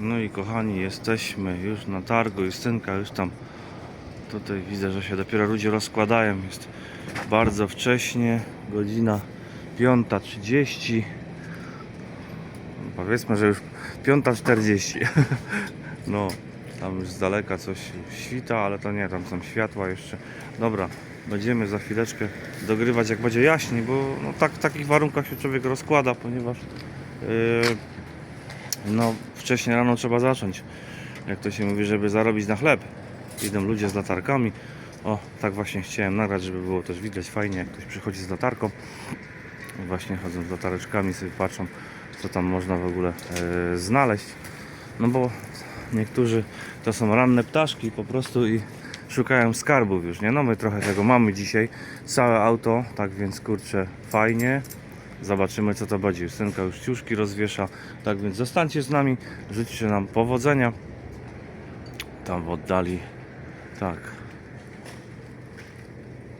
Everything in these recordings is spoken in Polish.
No i kochani, jesteśmy już na targu. Justynka już tam. Tutaj widzę, że się dopiero ludzie rozkładają. Jest bardzo wcześnie, godzina 5.30. Powiedzmy, że już 5.40. No, tam już z daleka coś świta, ale to nie, tam są światła jeszcze. Dobra, będziemy za chwileczkę dogrywać jak będzie jaśniej, bo no, tak, w takich warunkach się człowiek rozkłada, ponieważ yy, no, wcześniej rano trzeba zacząć. Jak to się mówi, żeby zarobić na chleb. Idą ludzie z latarkami. O, tak właśnie chciałem nagrać, żeby było też widać fajnie, jak ktoś przychodzi z latarką. Właśnie chodzą z latareczkami, sobie patrzą, co tam można w ogóle e, znaleźć. No bo niektórzy to są ranne ptaszki po prostu i szukają skarbów już, nie? No my trochę tego mamy dzisiaj. Całe auto, tak więc kurczę, fajnie. Zobaczymy co to będzie. Justynka już ciuszki rozwiesza. Tak więc zostańcie z nami. Życzcie nam powodzenia. Tam w oddali. Tak.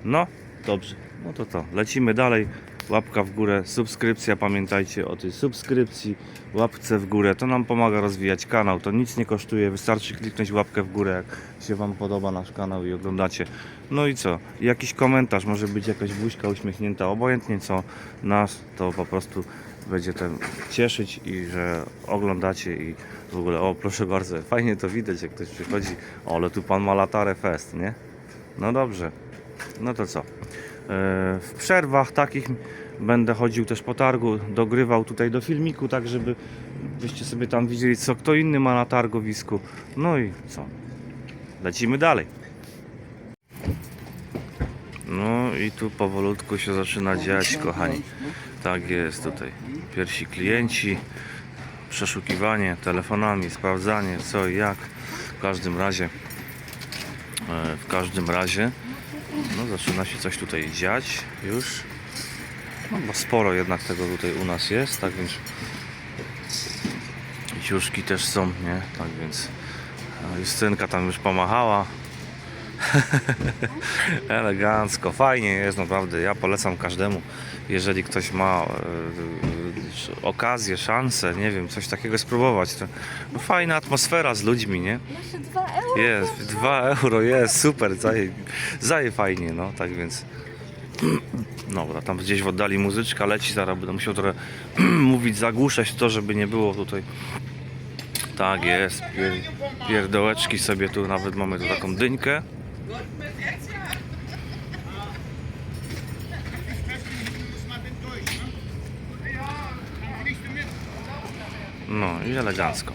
No, dobrze. No to to. Lecimy dalej. Łapka w górę, subskrypcja. Pamiętajcie o tej subskrypcji. Łapce w górę. To nam pomaga rozwijać kanał. To nic nie kosztuje. Wystarczy kliknąć łapkę w górę, jak się Wam podoba nasz kanał i oglądacie. No i co? Jakiś komentarz, może być jakaś buźka uśmiechnięta, obojętnie co nas, to po prostu będzie ten cieszyć i że oglądacie i w ogóle, o proszę bardzo, fajnie to widać jak ktoś przychodzi, o ale tu pan ma latarę fest, nie? No dobrze, no to co? E, W przerwach takich będę chodził też po targu, dogrywał tutaj do filmiku, tak żeby byście sobie tam widzieli co kto inny ma na targowisku. No i co? Lecimy dalej. No i tu powolutku się zaczyna dziać, kochani. Tak jest tutaj. Pierwsi klienci, przeszukiwanie telefonami, sprawdzanie co i jak. W każdym razie, e, w każdym razie, no zaczyna się coś tutaj dziać już. No bo sporo jednak tego tutaj u nas jest, tak więc ciuszki też są, nie? Tak więc Justynka tam już pomachała. Elegancko, fajnie jest naprawdę. Ja polecam każdemu, jeżeli ktoś ma e, e, okazję, szansę, nie wiem, coś takiego spróbować. To no, fajna atmosfera z ludźmi, nie? Nasze 2 euro. Jest, 2 euro, jest, super, zaje, zaje fajnie, no, tak więc. Dobra, tam gdzieś w oddali muzyczka leci, zaraz będę musiał trochę mówić, zagłuszać to, żeby nie było tutaj. Tak jest, pier, pierdołeczki sobie tu, nawet mamy tu taką dyńkę. No i elegancko.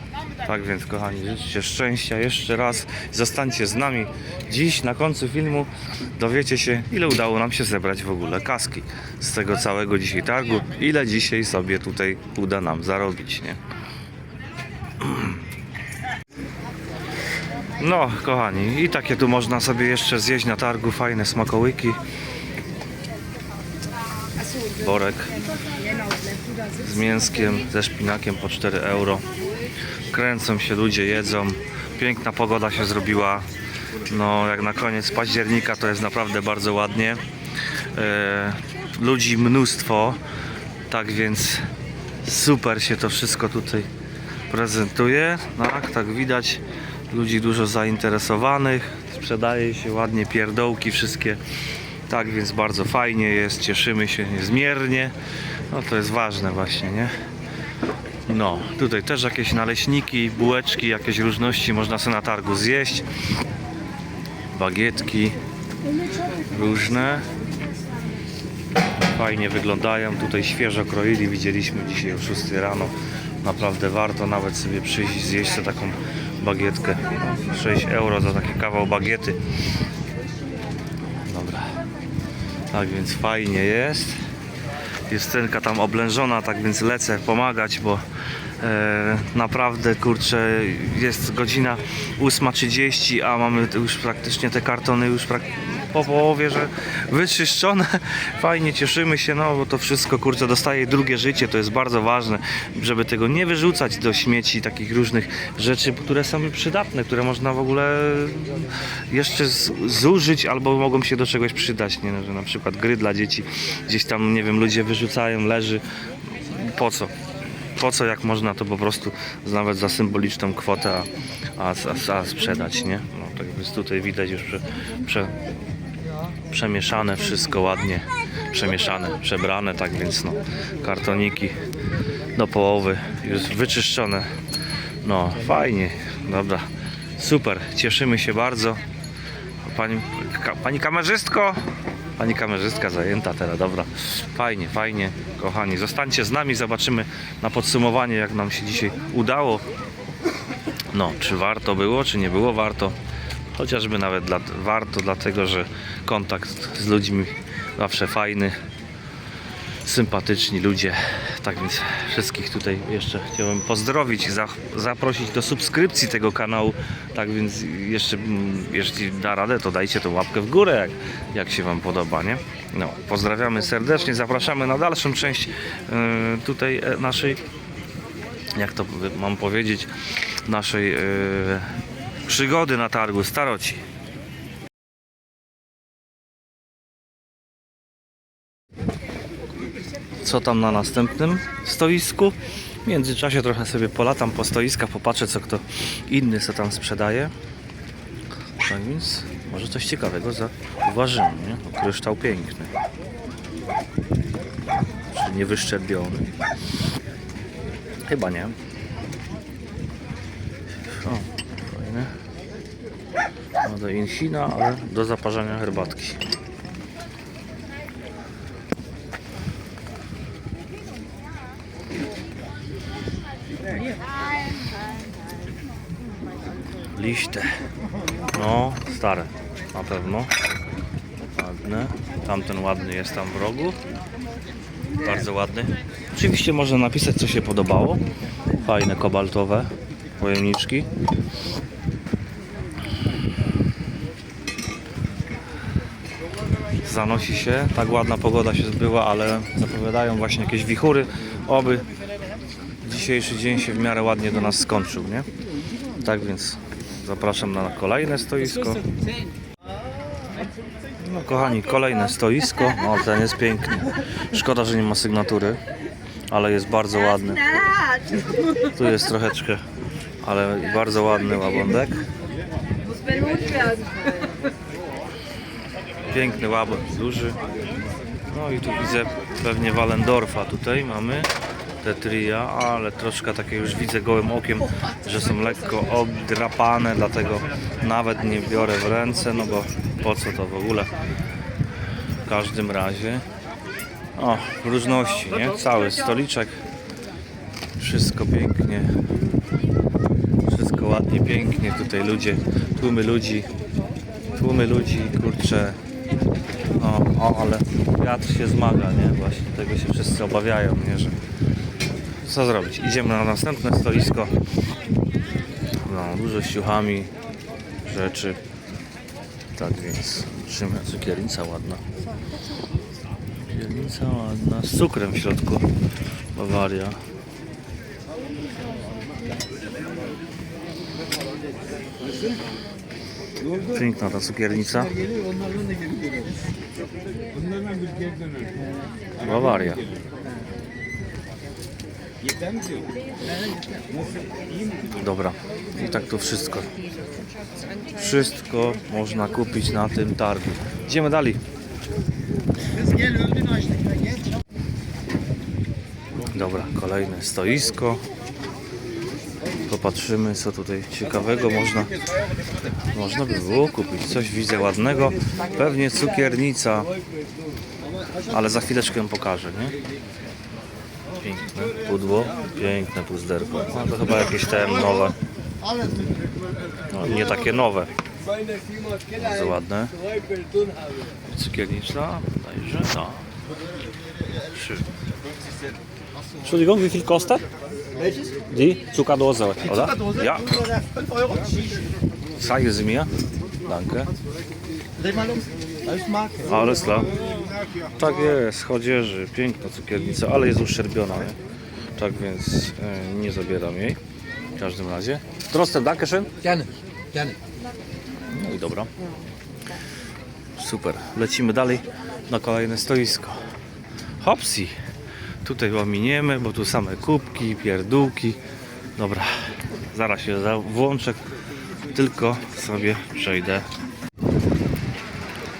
Tak więc kochani, życzcie szczęścia jeszcze raz. Zostańcie z nami. Dziś na końcu filmu dowiecie się, ile udało nam się zebrać w ogóle kaski z tego całego dzisiaj targu. Ile dzisiaj sobie tutaj uda nam zarobić, nie? No, kochani, i takie tu można sobie jeszcze zjeść na targu. Fajne smakołyki. Borek z mięskiem, ze szpinakiem po 4 euro. Kręcą się ludzie, jedzą. Piękna pogoda się zrobiła. No, jak na koniec października to jest naprawdę bardzo ładnie. E, ludzi mnóstwo. Tak więc super się to wszystko tutaj prezentuje. Tak, tak widać. Ludzi dużo zainteresowanych. Sprzedaje się ładnie pierdołki wszystkie. Tak więc bardzo fajnie jest, cieszymy się niezmiernie. No to jest ważne właśnie, nie? No, tutaj też jakieś naleśniki, bułeczki, jakieś różności można sobie na targu zjeść. Bagietki różne. Fajnie wyglądają. Tutaj świeżo kroili, widzieliśmy dzisiaj o 6 rano. Naprawdę warto nawet sobie przyjść zjeść sobie taką bagietkę. 6 euro za taki kawał bagiety. Dobra. Tak więc fajnie jest. Justynka tam oblężona, tak więc lecę pomagać, bo e, naprawdę kurczę jest godzina 8.30, a mamy już praktycznie te kartony już prak- po połowie, że wyczyszczone. Fajnie cieszymy się, no bo to wszystko kurczę dostaje drugie życie, to jest bardzo ważne, żeby tego nie wyrzucać do śmieci, takich różnych rzeczy, które są przydatne, które można w ogóle jeszcze zużyć albo mogą się do czegoś przydać, nie? No, że na przykład gry dla dzieci gdzieś tam, nie wiem, ludzie wyrzucają, leży. Po co? po co jak można to po prostu nawet za symboliczną kwotę a, a, a, sprzedać, nie? No, tak więc tutaj widać już prze, przemieszane wszystko ładnie, przemieszane, przebrane, tak więc no, kartoniki do połowy już wyczyszczone. No, fajnie, dobra, super, cieszymy się bardzo. Pani, ka, pani kamerzystko? Pani kamerzystka zajęta teraz, dobra. Fajnie, fajnie, kochani. Zostańcie z nami, zobaczymy na podsumowanie, jak nam się dzisiaj udało. No, czy warto było, czy nie było warto. Chociażby nawet dla, warto, dlatego że kontakt z ludźmi zawsze fajny, sympatyczni ludzie. Tak więc wszystkich tutaj jeszcze chciałem pozdrowić zaprosić do subskrypcji tego kanału. Tak więc jeszcze, mm, jeśli da radę, to dajcie tą łapkę w górę, jak, jak się Wam podoba, nie? No, pozdrawiamy serdecznie, zapraszamy na dalszą część yy, tutaj e, naszej, jak to mam powiedzieć, naszej yy, przygody na targu Staroci. co tam na następnym stoisku. W międzyczasie trochę sobie polatam po stoiskach, popatrzę co kto inny co tam sprzedaje. Tak więc może coś ciekawego zauważymy, nie? Kryształ piękny. Czy nie wyszczerbiony? Chyba nie. O, fajne. Do insina, ale do zaparzania herbatki. Liście. No, stare. Na pewno. Ładne. Tamten ładny jest tam w rogu. Bardzo ładny. Oczywiście można napisać co się podobało. Fajne kobaltowe pojemniczki. Zanosi się. Tak ładna pogoda się zbyła, ale zapowiadają właśnie jakieś wichury. Oby dzisiejszy dzień się w miarę ładnie do nas skończył, nie? Tak więc zapraszam na kolejne stoisko. No kochani, kolejne stoisko. No ten jest piękny. Szkoda, że nie ma sygnatury, ale jest bardzo ładny. Tu jest troszeczkę, ale bardzo ładny łabądek. Piękny łabędź, duży. No i tu widzę pewnie Wallendorfa tutaj mamy. Te tria, ale troszkę takie już widzę gołym okiem, że są lekko obdrapane, dlatego nawet nie biorę w ręce, no bo po co to w ogóle. W każdym razie. O, różności, nie? Cały stoliczek. Wszystko pięknie. Wszystko ładnie, pięknie. Tutaj ludzie, tłumy ludzi, tłumy ludzi, kurczę. O, o, ale wiatr się zmaga, nie? Właśnie tego się wszyscy obawiają, nie? Że co zrobić? Idziemy na następne stoisko. No, dużo ściuchami, rzeczy. Tak więc, trzymaj, cukiernica ładna. Cukiernica ładna, z cukrem w środku. Bawaria. Piękna ta cukiernica. Bawaria. Dobra, i tak to wszystko. Wszystko można kupić na tym targu. Idziemy dalej. Dobra, kolejne stoisko. Popatrzymy co tutaj ciekawego można można by było kupić. Coś widzę ładnego. Pewnie cukiernica. Ale za chwileczkę pokażę, nie? Piękne pudło, piękne puzderko. No to chyba jakieś te nowe. No, nie takie nowe. Bardzo ładne. Cukiernicza, dajże, no. Trzy. Entschuldigung, wie viel kostet? Die Zuckerdose, oder? Ja, 5 Euro. zeigen Sie mir. Danke. Dreh mal um. Ist Marke. Alles klar. Tak jest, chodzieży, piękna cukiernica, ale jest uszczerbiona, nie? Tak więc e, nie zabieram jej. W każdym razie. Trostem, dankeschön. Gerne. Gerne. No i dobra. Super. Lecimy dalej na kolejne stoisko. Hopsi. Tutaj ominiemy, bo tu same kubki, pierdółki. Dobra, zaraz się włączę, tylko sobie przejdę.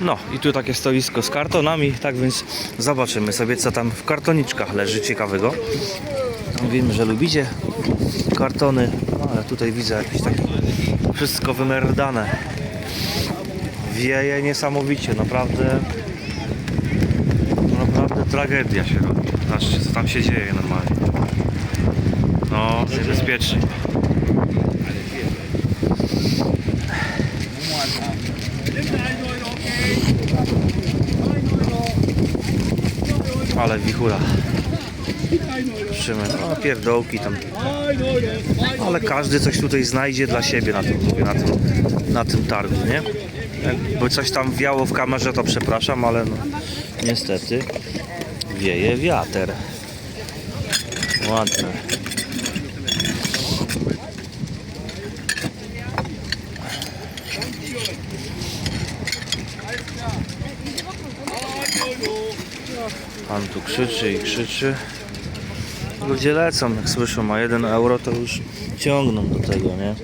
No i tu takie stoisko z kartonami, tak więc zobaczymy sobie co tam w kartoniczkach leży ciekawego. Wiem, że lubicie kartony, ale tutaj widzę jakieś takie wszystko wymerdane. Wieje niesamowicie, naprawdę naprawdę tragedia się robi. Co tam się dzieje normalnie. No, niebezpiecznie. Ale wichura. Patrzymy, no pierdołki tam. Ale każdy coś tutaj znajdzie dla siebie na tym, na tym, na tym targu, nie? Jakby coś tam wiało w kamerze, to przepraszam, ale no, niestety wieje wiater. Ładne. Pan tu krzyczy i krzyczy. Ludzie lecą, jak słyszą, a 1 euro to już ciągną do tego, nie?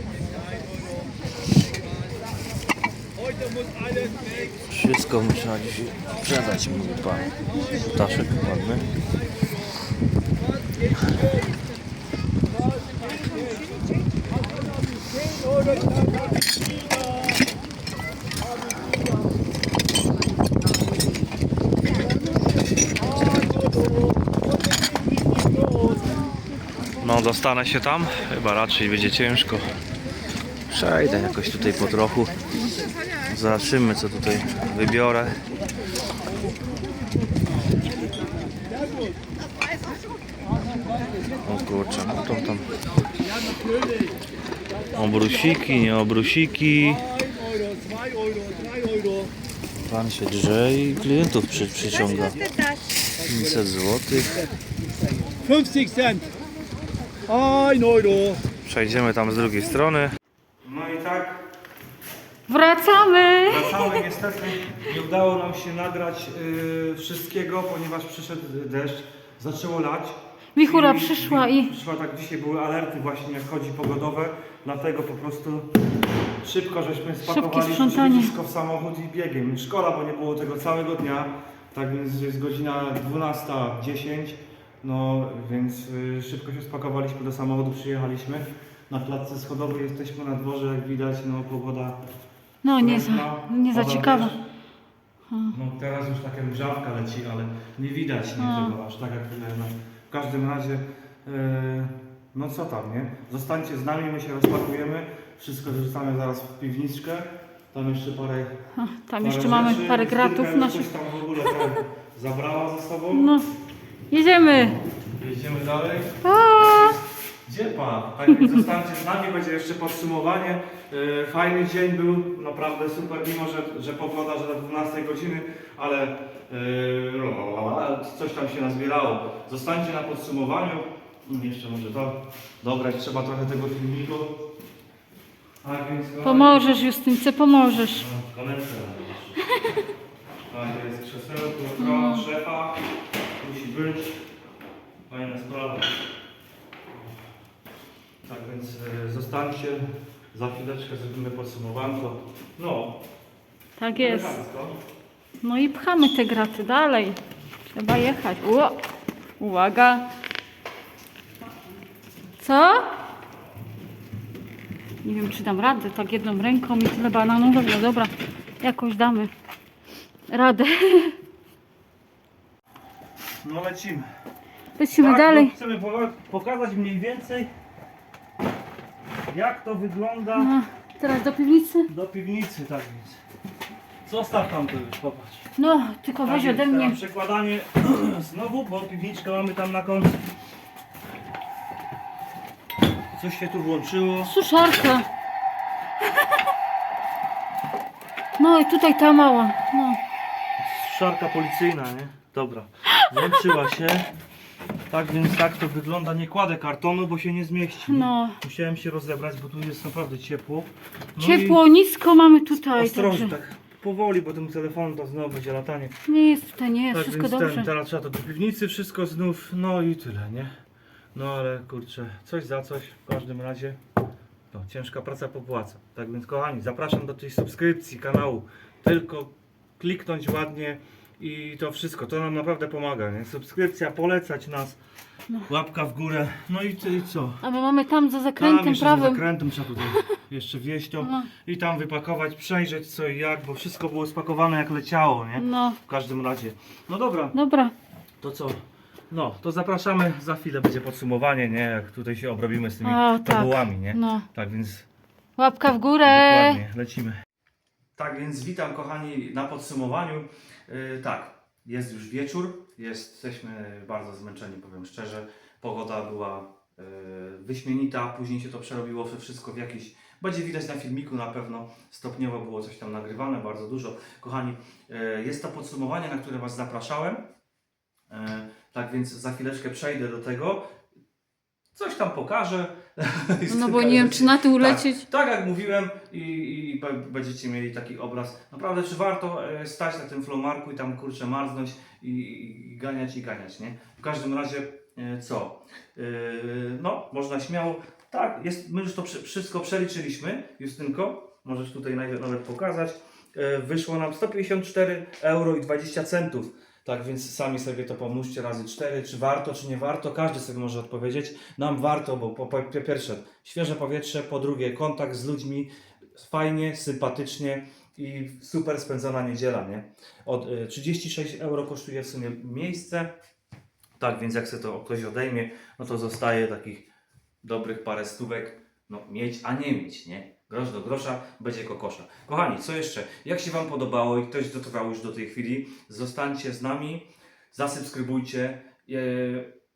Wszystko musiała dzisiaj sprzedać, mówi pan. Ptaszek ładny. No, dostanę się tam? Chyba raczej będzie ciężko. Przejdę jakoś tutaj po trochu. Zobaczymy, co tutaj wybiorę. O kurczę, no to tam. Obrusiki, nie obrusiki. Pan się drze i klientów przy, przyciąga. 500 złotych. 50 Cent. 1 Euro. Przejdziemy tam z drugiej strony. No i tak, Wracamy! wracamy niestety. Nie udało nam się nagrać y, wszystkiego, ponieważ przyszedł deszcz, zaczęło lać. Wichura przyszła i- Przyszła tak, dzisiaj były alerty właśnie jak chodzi pogodowe, dlatego po prostu szybko żeśmy spakowali sprzątanie. wszystko w samochód i biegiem. Szkoda, bo nie było tego całego dnia, tak więc jest godzina 12.10, no więc y, szybko się spakowaliśmy do samochodu, przyjechaliśmy. Na klatce schodowej jesteśmy na dworze, jak widać, no pogoda No nie za, nie za deszcz. No teraz już taka mrzawka leci, ale nie widać nie A. tego aż tak jak no, W każdym razie, e, no co tam, nie? Zostańcie z nami, my się rozpakujemy. Wszystko wrzucamy zaraz w piwniczkę. Tam jeszcze parę. O, tam parę jeszcze mamy rzeczy. parę Justyna gratów naszych. Tam w ogóle zabrała ze sobą. No, jedziemy! Jedziemy dalej. A, Gdzie pan? Tak więc zostańcie z nami, będzie jeszcze podsumowanie. E, Fajny dzień był, naprawdę super, mimo że, że pogoda, że do 12 godziny, ale e, no, coś tam się nazbierało. Zostańcie na podsumowaniu. Mm, Jeszcze może to dograć, trzeba trochę tego filmiku. Tak więc kochani, pomożesz Justynce, pomożesz. no, konektor. Tak, jest krzesełko, tron szefa. Musi być. Fajna sprawa. Tak więc e, zostańcie. Za chwileczkę zrobimy podsumowanko. No, Tak jest. elegancko. No i pchamy te graty dalej. Trzeba jechać. Ło, uwaga. Co? Nie wiem, czy dam radę tak jedną ręką i tyle bananów. No dobra, jakoś damy radę. No lecimy. Lecimy Tak, dalej. no, chcemy poka- pokazać mniej więcej jak to wygląda No, teraz do piwnicy? do piwnicy, tak więc. Zostaw tam to już, popatrz. No, tylko Tak weź więc ode mnie. teraz Przekładanie znowu, bo piwniczkę mamy tam na końcu. Coś się tu włączyło. Suszarka. No i tutaj ta mała. No. Szarka policyjna, nie? Dobra. Włączyła się. Tak więc tak to wygląda. Nie kładę kartonu, bo się nie zmieści. No. Musiałem się rozebrać, bo tu jest naprawdę ciepło. No Ciepło, nisko mamy tutaj. ostrożnie, Także. tak. powoli, bo tym telefonem to znowu będzie latanie. Nic tutaj nie jest, Tak wszystko więc dobrze. ten, teraz trzeba to do piwnicy wszystko znów, no i tyle, nie? No ale kurczę, coś za coś w każdym razie. No, ciężka praca popłaca. Tak więc kochani, zapraszam do tej subskrypcji kanału. Tylko kliknąć ładnie i to wszystko. To nam naprawdę pomaga, nie? Subskrypcja, polecać nas, łapka w górę. No i, i co? A my mamy tam za Tam zakrętem jeszcze za prawym. zakrętem trzeba tutaj jeszcze wieść to No. i tam wypakować, przejrzeć co i jak, bo wszystko było spakowane jak leciało, nie? No, W każdym razie. No dobra, dobra. to co? No, to zapraszamy. Za chwilę będzie podsumowanie, nie? Jak tutaj się obrobimy z tymi O, tak. tabułami, nie? No. Tak więc Łapka w górę. dokładnie, lecimy. Tak więc witam kochani na podsumowaniu. Yy, tak, jest już wieczór, jesteśmy bardzo zmęczeni, powiem szczerze. Pogoda była yy, wyśmienita, później się to przerobiło wszystko w jakiś. Będzie widać na filmiku na pewno. Stopniowo było coś tam nagrywane, bardzo dużo. Kochani, yy, jest to podsumowanie, na które Was zapraszałem. Tak więc za chwileczkę przejdę do tego. Coś tam pokażę. No bo nie wiem, czy na tył lecieć. Tak, tak jak mówiłem i, i będziecie mieli taki obraz. Naprawdę, czy warto e, stać na tym flomarku i tam kurczę marznąć i, i ganiać i ganiać, nie? W każdym razie e, co? E, no, można śmiało. Tak, jest, my już to wszystko przeliczyliśmy, Justynko. Możesz tutaj nawet, pokazać. Wyszło nam 154 euro i 20 centów. Tak więc sami sobie to pomnóżcie razy 4, czy warto, czy nie warto, każdy sobie może odpowiedzieć. Nam warto, bo po, po, pierwsze świeże powietrze, po drugie kontakt z ludźmi, fajnie, sympatycznie i super spędzona niedziela, nie? Od y, 36 euro kosztuje w sumie miejsce, tak więc jak sobie to ktoś odejmie, no to zostaje takich dobrych parę stówek, no mieć, a nie mieć, nie? Grosz do grosza, będzie kokosza. Kochani, co jeszcze? Jak się Wam podobało i ktoś dotrwał już do tej chwili, zostańcie z nami, zasubskrybujcie, e,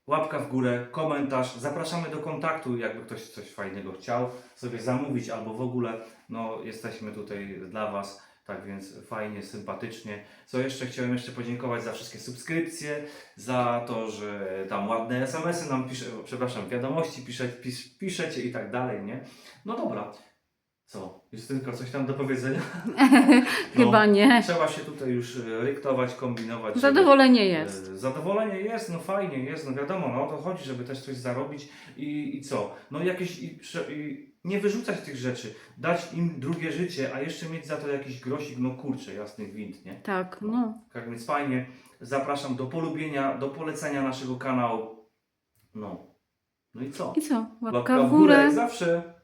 łapka w górę, komentarz. Zapraszamy do kontaktu, jakby ktoś coś fajnego chciał sobie zamówić albo w ogóle, no jesteśmy tutaj dla Was. Tak więc fajnie, sympatycznie. Co jeszcze? Chciałem jeszcze podziękować za wszystkie subskrypcje, za to, że tam ładne SMS-y nam pisze, przepraszam, wiadomości pisze, pis, piszecie i tak dalej, nie? No dobra. Co? Justynko, coś tam do powiedzenia? Chyba nie. Trzeba się tutaj już e, ryktować, kombinować. żeby- Zadowolenie jest. E, Zadowolenie jest, no fajnie jest, no wiadomo, no o to chodzi, żeby też coś zarobić i, i co? No jakieś, i, prze- i nie wyrzucać tych rzeczy, dać im drugie życie, a jeszcze mieć za to jakiś grosik, no kurczę, jasnych wind, nie? Tak, no. Tak więc fajnie, zapraszam do polubienia, do polecenia naszego kanału. No. No i co? I co? Łapka, Łapka w górę. jak zawsze.